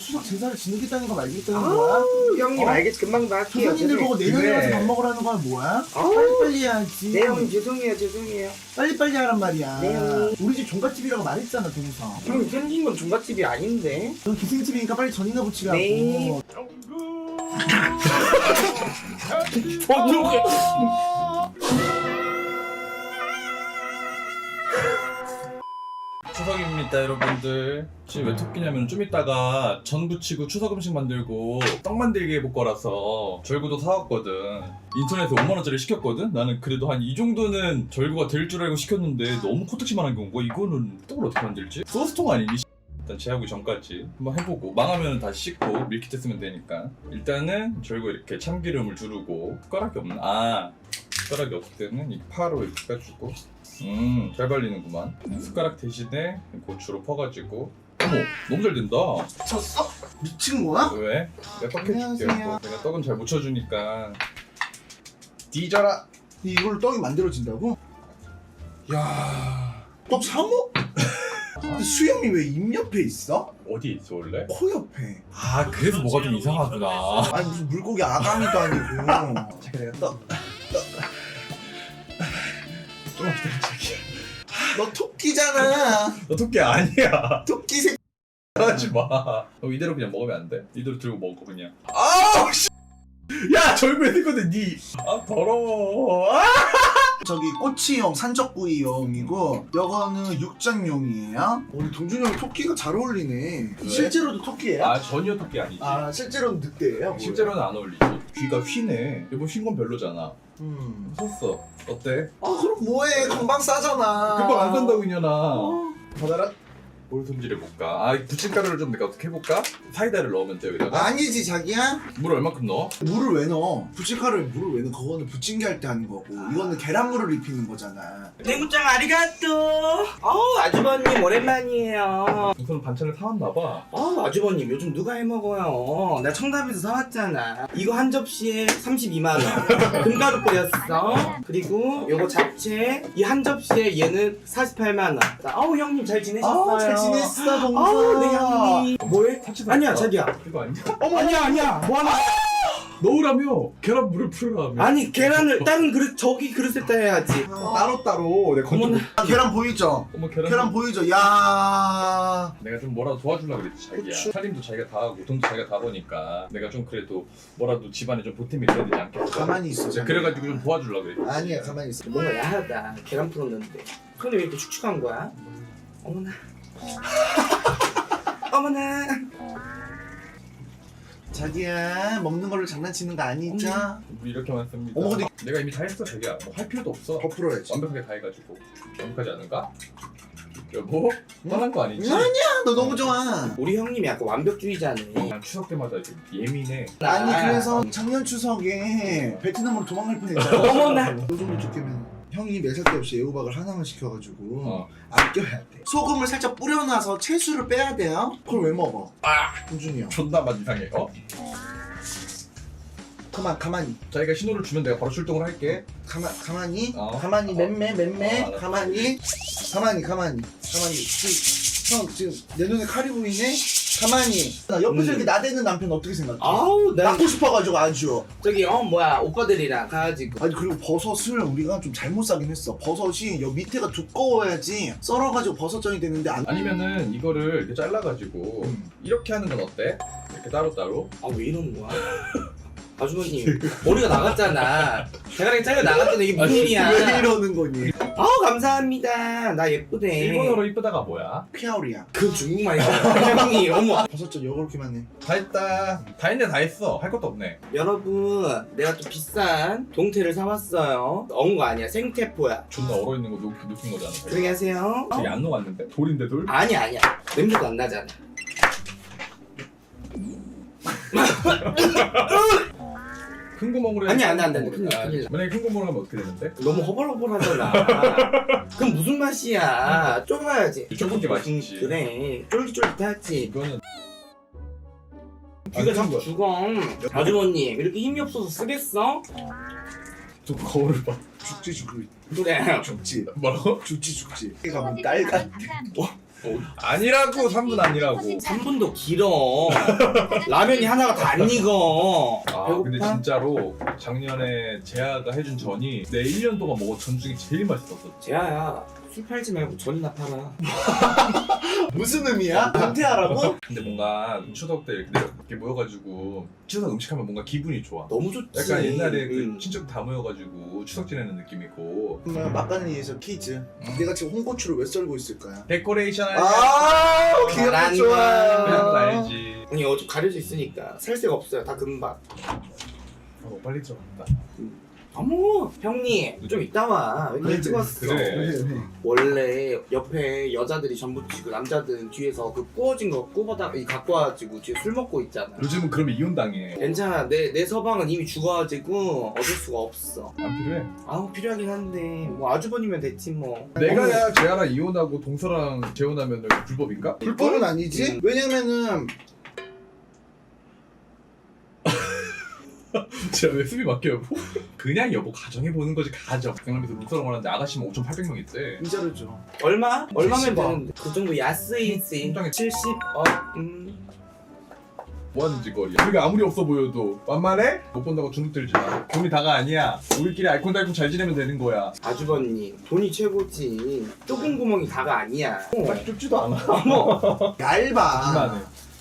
추석 제사를 지내겠다는 거 말겠다는 거야? 아우 형님 어? 알겠 금방 다 할게요 조상님들 보고 내년에. 와서 밥 먹으라는 건 뭐야? 아우. 빨리빨리 해야지 네 형님 죄송해요 죄송해요 빨리빨리 하란 말이야 네, 형님. 우리 집 종갓집이라고 말했잖아 동서 형님 생긴 건 종갓집이 아닌데 넌 기생집이니까 빨리 전이나 붙이라고 네. 추석입니다 여러분들 지금 왜 토끼냐면 좀 이따가 전 부치고 추석 음식 만들고 떡 만들기 해볼 거라서 절구도 사왔거든 인터넷에 5만원짜리 시켰거든 나는 그래도 한 이 정도는 절구가 될 줄 알고 시켰는데 너무 코딱지만 한 경우고 이거는 떡을 어떻게 만들지? 소스통 아니니? 일단 제하기 전까지 한번 해보고 망하면 다시 씻고 밀키트 쓰면 되니까 일단은 절구 이렇게 참기름을 두르고 숟가락이 없나? 아 숟가락이 없을 때는 이 파로 이렇게 빼주고 음, 잘 발리는구만. 숟가락 대신에 고추로 퍼가지고. 어머, 너무 잘 된다. 쳤어? 미친 거야? 왜? 내가 떡 해줄게. 안녕하세요. 내가 떡은 잘 묻혀주니까. 뒤져라. 이걸로 떡이 만들어진다고? 야 떡 사먹? 근데 수염이 왜 입 옆에 있어? 어디 있어 원래? 코 옆에 아, 그래서 뭐가 좀 이상하구나. 아니 무슨 물고기 아가미도 아니고 잠깐 내가 떡 너 토끼잖아 너 토끼 아니야. 토끼 새 하지 마. 너 이대로 그냥 먹으면 안 돼. 이대로 들고 먹어 그냥. 아우 씨. 야, 절구에 했거든 니. 아 더러워. 아! 저기 꼬치용 산적구이용이고 요거는 육전용이에요 우리 동준이 형 토끼가 잘 어울리네 왜? 실제로도 토끼예요? 아 전혀 토끼 아니지. 아 실제로는 늑대예요? 실제로는 안 어울리지. 귀가 휘네. 이거 흰건 별로잖아. 음. 섰어. 어때? 아 그럼 뭐해 금방 싸잖아 금방 안 산다고 이년아. 어. 받아라. 뭘 손질해 볼까? 아, 부침가루를 좀 내가 어떻게 해볼까? 사이다를 넣으면 돼 여기다가. 아니지 자기야 물 얼마큼 넣어? 물을 왜 넣어? 부침가루에 물을 왜 넣어? 그거는 부침개 할 때 하는 거고 이거는 계란물을 입히는 거잖아 대구짱 아리가또 어우 아주버님 오랜만이에요 우선 반찬을 사왔나 봐. 어우 아주버님 요즘 누가 해 먹어요 나 청담에서 사왔잖아 이거 한 접시에 32만 원 금가루 뿌렸어 그리고 요거 잡채 이 한 접시에 얘는 48만 원 어우 형님 잘 지내셨어요 아잘 지냈어 동서 아우 네 형님 뭐해? 같이 아니야 샀다. 자기야. 이거 아니야? 어머 아니야 아니야. 뭐 하나? 넣으라며? 계란 물을 풀으라며. 아니 계란을 다른 그릇 저기 그릇에다 해야지. 따로 따로 내가 어머나. 아, 계란 보이죠? 어머 계란. 계란 보이죠? 야. 내가 좀 뭐라도 도와주려고 그랬지 자기야. 그치. 살림도 자기가 다 하고 돈도 자기가 다 버니까. 내가 좀 그래도 뭐라도 집안에 좀 보탬이 돼야 되지 않겠어? 가만히 있어 진짜 그래가지고 좀 도와주려고 그랬지. 아니야 가만히 있어. 뭔가 야하다. 계란 풀었는데. 근데 왜 이렇게 축축한 거야? 어머나 어머나 자기야 먹는 걸로 장난치는 거 아니죠? 물 이렇게만 씁니다 어머, 근데- 내가 이미 다 했어 자기야 뭐 할 필요도 없어 더 풀어야지 완벽하게 다 해가지고 완벽하지 않은가? 여보? 뻔한 거 아니지? 아니야 너 너무 좋아 우리 형님이 약간 완벽주의자네 난 추석 때마다 이렇게 예민해 아니 아. 그래서 작년 추석에 베트남으로 도망갈 뻔했잖아 어머나. 요 정도 두께면 형이 매살 때 없이 애호박을 하나만 시켜가지고 어. 아껴야 돼. 소금을 살짝 뿌려놔서 채수를 빼야 돼요? 그걸 왜 먹어? 아! 동준이 형 존나 맛 이상해 어? 가만 가만히. 자기가 신호를 주면 내가 바로 출동을 할게. 가만 가만히? 어. 가만히 맴매 맴매? 어, 알았어. 가만히? 가만히 가만히. 가만히. 지금, 형 지금 내 눈에 칼이 보이네 가만히 나 옆에서 음. 이렇게 나대는 남편 어떻게 생각해? 아우 나 낳고 싶어가지고 아주 저기 어 뭐야 오빠들이랑 가가지고 아니 그리고 버섯을 우리가 좀 잘못 사긴 했어 버섯이 여 밑에가 두꺼워야지 썰어가지고 버섯전이 되는데 안 아니면은 이거를 이렇게 잘라가지고 음. 이렇게 하는 건 어때? 이렇게 따로따로 아 왜 이러는 거야? 아주버님 머리가 나갔잖아 대가리 잘려 나갔잖아 이게 무슨 일이야 왜 이러는 거니? 감사합니다. 나 예쁘네 일본어로 이쁘다가 뭐야? 피아오리야. 그 중국말이야 형이 어머. 버섯전 요렇게만 해 다 했다. 다 했네 다 했어. 할 것도 없네. 여러분 내가 또 비싼 동태를 사왔어요. 엉거 아니야. 생태포야. 존나 얼어 있는 거 녹, 녹인 거잖아. 조용히 하세요. 되게 안 녹았는데? 돌인데 돌? 아니 야 아니야. 냄새도 안 나잖아 큰 구멍으로 아니, 해서 안 돼, 안 돼, 안 돼. 구멍으로 큰일 나, 해. 큰일 나. 만약에 큰 구멍으로 하면 어떻게 되는데? 너무 허벌허벌하잖아 그럼 무슨 맛이야 쫄아야지 쫄깃이 맛있지. 그래 쫄깃쫄깃하지 이거는 귀가 안 자꾸 큰 죽어 아주머님 이렇게 힘이 없어서 쓰겠어? 또 거울을 봐 죽지 죽지 그래 죽지 뭐라고? 죽지 죽지 가면 딸 같아 아니라고 3분 아니라고 3분도 길어. 라면이 하나가 다 안 익어. 아 배고파? 근데 진짜로 작년에 재아가 해준 전이 내 1년 동안 먹은 전 중에 제일 맛있었어 재아야, 술 팔지 말고 전이나 팔아. 무슨 의미야? 은퇴하라고? 근데 뭔가 추석 때 이렇게, 이렇게 모여가지고 추석 음식하면 뭔가 기분이 좋아 너무 좋지. 약간 옛날에 그 응. 친척 다 모여가지고 추석 지내는 느낌이고 그러면 막간을 위해서 퀴즈. 내가 지금 홍고추를 왜 썰고 있을까요? 데코레이션 할 아, 좋아. 그냥 거 알지 아니 어차피 가려져 있으니까 살 데가 없어요. 다 금방. 어, 빨리 들어간다 어머 형님 좀 이따 와. 왜 그래, 이렇게 찍었어? 그래. 원래 옆에 여자들이 전부 치고 남자들은 뒤에서 그 구워진 거 굽어다 이 갖고 와가지고 뒤에 술 먹고 있잖아. 요즘은 그러면 이혼 당해 괜찮아. 내, 내 서방은 이미 죽어가지고 얻을 수가 없어. 안 필요해 아우 필요하긴 한데 뭐 아주버니면 됐지 뭐. 내가 야 재아랑 이혼하고 동서랑 재혼하면 불법인가? 불법은 아니지? 음. 왜냐면은 제가 왜 숨이 막혀 여보? 그냥 여보 가정해 보는 거지 가정 강남에서 룸사롱 하는데 아가씨만 5,800명 있대 이자를 줘. 얼마? 얼마면 70억. 되는데 그 정도 야스이지. 통장에 70억. 음. 뭐 하는 짓거리야 우리가 아무리 없어 보여도 만만해? 못 본다고 주눅 들지 마 돈이 다가 아니야 우리끼리 알콩달콩 잘 지내면 되는 거야 아주버님 돈이 최고지. 좁은 구멍이 다가 아니야. 딱 좁지도 않아 어머 얇아. 이만해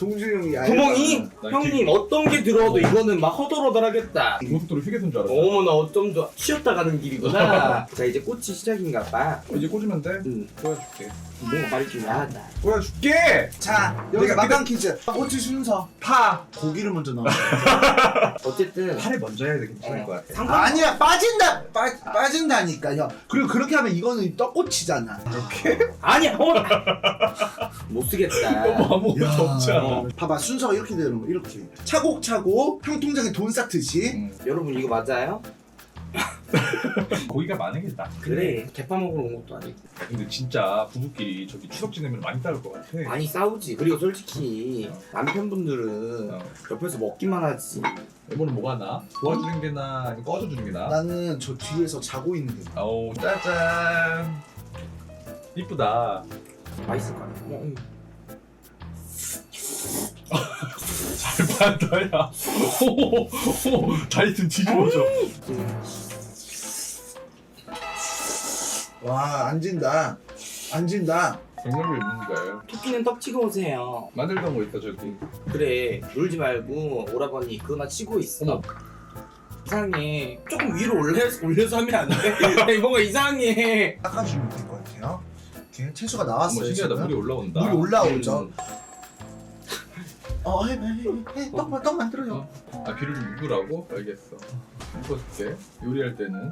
동준이 형이 얇아. 구멍이 나 형님 어떤 게 들어도 이거는 막 허덜허덜하겠다. 고속도로 휴게소인 줄 알았어 어머나 어쩜 더 쉬었다 가는 길이구나. 자 이제 꽃이 시작인가 봐. 이제 꽂으면 돼? 응. 꼬여줄게 뭔가 말이 좀 야하다. 꼬여줄게! 자, 여기서 내가- 막간 퀴즈. 꼬치 순서. 파! 고기를 먼저 넣어. 어쨌든 파를 먼저 해야 돼 괜찮을 것 같아 상관 아니야, 빠진다. 빠, 빠진다니까요. 그리고 그렇게 하면 이거는 떡꼬치잖아. 아니야. 어머. 못 쓰겠다. 너무 아무것도 야. 없잖아 봐봐, 순서가 이렇게 되는 거. 이렇게. 차곡차곡 형 통장에 돈 쌓듯이. 응. 여러분 이거 맞아요? 고기가 많으겠다 그래. 개파 먹으러 온 것도 아니고. 근데 진짜 부부끼리 저기 추석 지내면 많이 싸울 것 같아 많이 싸우지. 그리고 솔직히 남편분들은 어. 옆에서 먹기만 하지. 여보는 뭐가 나? 도와주는 게 나? 아니면 꺼져주는 게 나? 나는 저 뒤에서 자고 있는 게 나아. 아우 짜잔 이쁘다 맛있을 거 아니야. 어, 응. 잘 봤다 야 다이슨 뒤집어져 응. 와, 안 진다. 안 진다. 정말로 있는 거예요 토끼는 떡 치고 오세요. 만들던 거 있어 저기 그래. 놀지 말고 오라버니 그거나 치고 있어. 어머. 이상해. 조금 위로 올려, 올려서 하면 안 돼? 뭔가 이상해. 닦아주면 될 것 같아요. 이렇게 채소가 어머 나왔어요. 신기하다 지금. 물이 올라온다 물이 올라오죠. 음. 어, 해, 해, 해, 해. 떡, 떡 만들어줘. 어? 아 비를 좀 묶으라고? 알겠어 묶어줄게 요리할 때는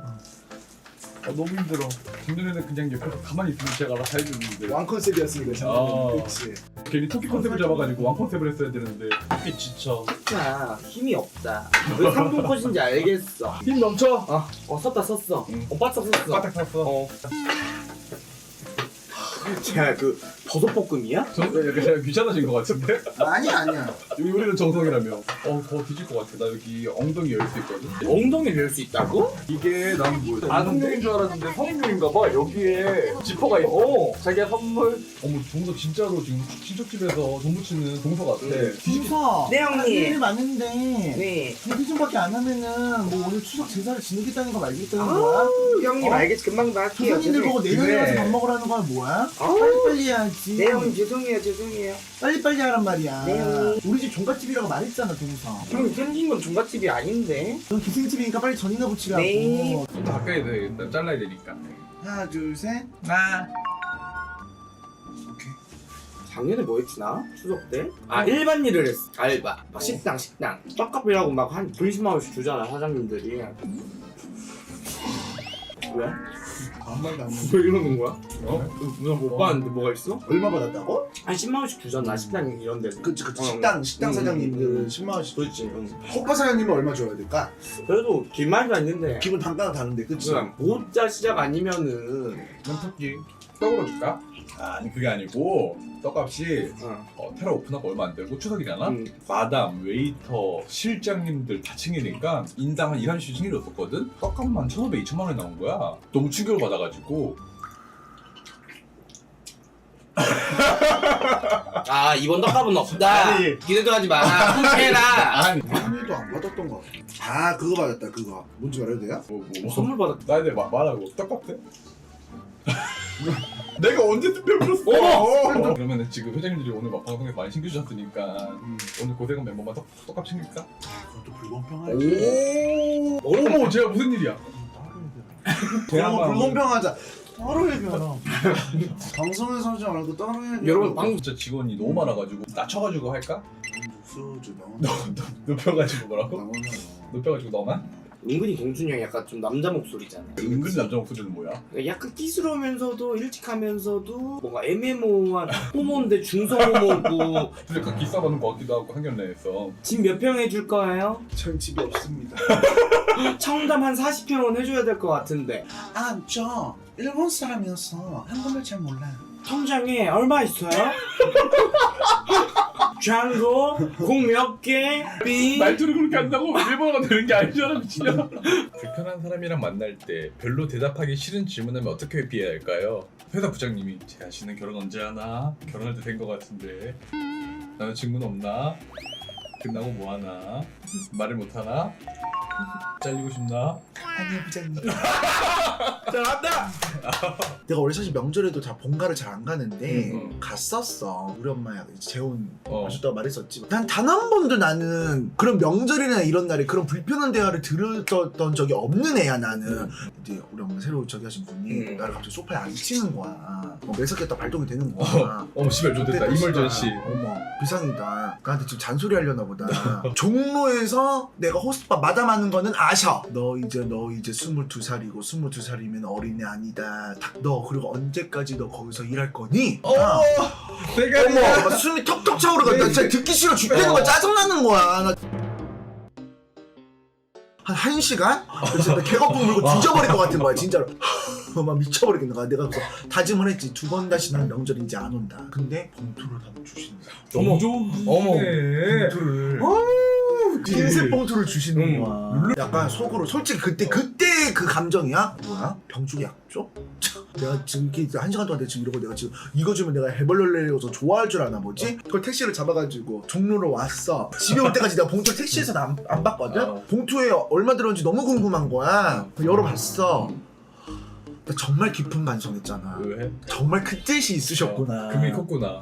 아 너무 힘들어 작년에는 그냥 옆에서 가만히 있으면 제가 알아서 해주는데 왕 컨셉이었으니까 아. 그치. 괜히 토끼 컨셉을 잡아가지고 왕 컨셉을 했어야 되는데 토끼 지쳐 진짜 힘이 없다. 왜 상동 컷인지 알겠어. 힘 넘쳐 어, 어 썼다 썼어. 응. 어, 바짝 썼어. 바닥 탔어 어. 제가 그 버섯 볶음이야? 저 약간 제가 귀찮아진 것 같은데? 아니야, 아니야. 여기 요리는 정성이라며 어 더 뒤질 것 같아 나 여기 엉덩이 열 수 있거든 엉덩이 열수 있다고? 이게 난 뭐야 아동용인 줄 알았는데 성인용인가 봐 여기에 지퍼가 있어 어, 자기가 선물 어머 동서 진짜로 지금 친척집에서 돈 붙이는 동서 같아 응. 김서. 네, 형님. 일 많은데. 네. 대리좀밖에 안 하면은 뭐 오늘 추석 제사를 지내겠다는 거 말겠다는 아, 거야? 형님 어? 알겠지 금방 다 할게요. 조상님들 보고 내년에. 와서 밥 먹으라는 건 뭐야? 아우. 빨리빨리 해야지. 네 형님 죄송해요 죄송해요. 빨리빨리 하란 말이야. 네, 형님. 우리 집 종갓집이라고 말했잖아, 동서. 형님 생긴 건 종갓집이 아닌데. 넌 기생집이니까 빨리 전이나 붙이라고. 네. 좀더 가까이 되겠다 잘라야 되니까 하나, 둘, 셋. 나 오케이. 작년에 뭐 했지 나? 추석 때? 아 일반 일을 했어 알바 막 식당 식당 떡값이라고 막한 20만 원씩 주잖아 사장님들이 왜? 아무 말도 안 해. 왜 이러는 거야? 어? 누나 못 봤는데 뭐가 있어? 얼마 받았다고? 한 10만 원씩 주잖아 식당 이런 데는 그치, 그치. 어, 식당, 식당 음, 사장님들 음, 음. 10만 원씩. 그렇지 응. 호빠 사장님은 얼마 줘야 될까? 그래도 길말도 있는데 기분 단가가 다른데, 그치? 그냥 모자 시작 아니면은 난 토끼 떡으로 줄까? 아니 그게 아니고 떡값이 어. 어, 테라 오픈하고 얼마 안 되고 추석이잖아? 음. 마담, 웨이터, 실장님들 다 챙기니까 인당 한 2, 30씩 챙겨줬었거든? 떡값만 1,500, 2천만 원이 나온 거야 너무 충격을 받아가지고 아 이번 떡값은 없다 아니. 기대도 하지 마라 해라 아니 한일도 안 받았던 거 같아 아 그거 받았다 그거 뭔지 말해도 돼요? 뭐, 뭐, 뭐. 선물 받았 나한테 말- 말하고 똑같아? 내가 언제 투표 불었어? 어머! 그러면 지금 회장님들이 오늘 막 방송에 많이 신겨주셨으니까 음. 오늘 고생은 멤버만 똑, 똑같이 챙길까? 그것도 불공평하지 오! 어머 제가 무슨 일이야? 그런 거 불공평하자 따로 얘기하라 방송에서 하지 말고 따로 얘기하라 여러분, 방- 진짜 직원이 너무 많아가지고 낮춰가지고 할까? 소주 너, 나오나 너, 높여가지고 뭐라고? 나오나 높여가지고 너만? 은근히 동준이 형 약간 좀 남자 목소리잖아 은근 남자 목소리는 뭐야? 그러니까 약간 끼스러우면서도 일찍 하면서도 뭔가 애매모호한 호모인데 중성 호모고 근데 약간 기싸가는 것 같기도 하고 한결내에서 집 몇 평 해줄 거예요? 전 집이 없습니다 청담 한 40평은 해줘야 될 것 같은데 아 저 일본 사람이어서 한국말 잘 몰라요 통장에 얼마 있어요? 잔고 공몇 개? 비 말투를 그렇게 한다고 일본어가 되는 게 아니잖아 미친년 불편한 사람이랑 만날 때 별로 대답하기 싫은 질문하면 어떻게 회피해야 할까요? 회사 부장님이 재하 씨는 결혼 언제 하나? 결혼할 때 된 것 같은데 나는 친구는 없나? 끝나고 뭐 하나? 말을 못 하나? 잘리고 싶나? 아니요 부장님. 잘한다! 내가 원래 사실 명절에도 다 본가를 잘 안 가는데 음, 음. 갔었어. 우리 엄마야 이제 재혼 어. 하셨다고 말했었지. 난 단 한 번도 나는 그런 명절이나 이런 날에 그런 불편한 대화를 들었던 적이 없는 애야 나는. 이제 우리 엄마 새로 저기 하신 분이 음. 나를 갑자기 소파에 앉히는 거야. 뭐 매석했다 발동이 되는 거야. 어머 씨발 좋됐다. 이멀전시 어머 비상이다. 나한테 지금 잔소리 하려나 보다. 종로에서 내가 호스트바 마담하는 거는 아셔. 너 이제 너 이제 22살이고 22살이면 어린애 아니다. 딱너 그리고 언제까지 너 거기서 일할 거니? 어! 야, 내가 어머 막 숨이 턱턱 차오르가 나 진짜 듣기 싫어. 죽겠는 거야. 짜증 나는 거야. 나... 한 1시간? 진짜 나 개거품 물고 뒤져버릴 것 같은 거야 진짜로. 막 미쳐버리겠는 거야 내가 그래서 다짐을 했지. 두 번 다시 난 명절 이제 안 온다. 근데 봉투를 다 주시는 거야. 어머. 봉투를 흰색 봉투를 주시는 음. 거야. 약간 속으로. 솔직히 그때 그때 그 감정이야? 뭐야? 병주기 약조? 참, 내가 지금 이렇게 한 시간 동안 내가 지금 이러고 내가 지금 이거 주면 내가 해벌레려서 좋아할 줄 아나 뭐지? 그걸 택시를 잡아가지고 종로로 왔어. 집에 올 때까지 내가 봉투 를 택시에서 안, 안 봤거든? 어. 봉투에 얼마 들었는지 너무 궁금한 거야. 열어봤어. 나 정말 깊은 반성했잖아. 왜? 정말 그 뜻이 있으셨구나. 금이 컸구나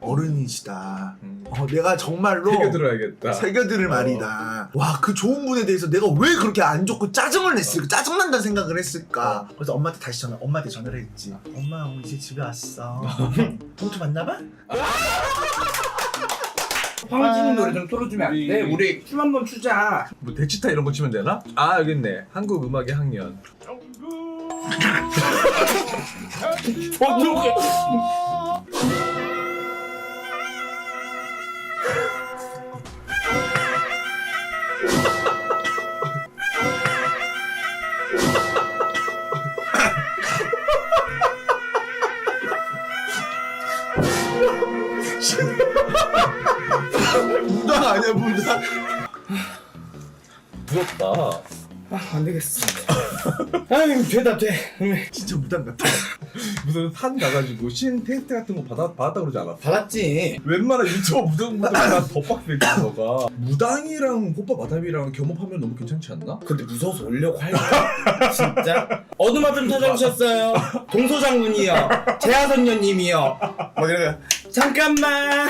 어른이시다 음. 어, 내가 정말로 새겨 들어야겠다 새겨들을 말이다. 와, 그 좋은 분에 대해서 내가 왜 그렇게 안 좋고 짜증을 냈을까? 짜증난다는 생각을 했을까? 그래서 엄마한테 다시 전화, 엄마한테 전화를 했지. 엄마, 우리 이제 집에 왔어. 봉투 맞나봐? 황진이 노래 좀 틀어주면 안 돼? 우리- 우리 춤 한번 추자 뭐 대치타 이런 거 치면 되나? 아 여기 있네 한국 음악의 학년 어 무당 아니야, 무당? 부럽다 아, 안 되겠어 아유 되다 돼 진짜 무당 같아. 무슨 산 가가지고 신 테스트 같은 거 받아, 받았다 그러지 않았어? 받았지 웬만한 유튜버 무당보다 더 빡세게 너가 무당이랑 호빠 마담이랑 겸업하면 너무 괜찮지 않나? 근데 무서워서 오려고 할까? 진짜? 어느 맛좀 찾아오셨어요? 동서장군이요 재하선녀님이요 막 이러면 잠깐만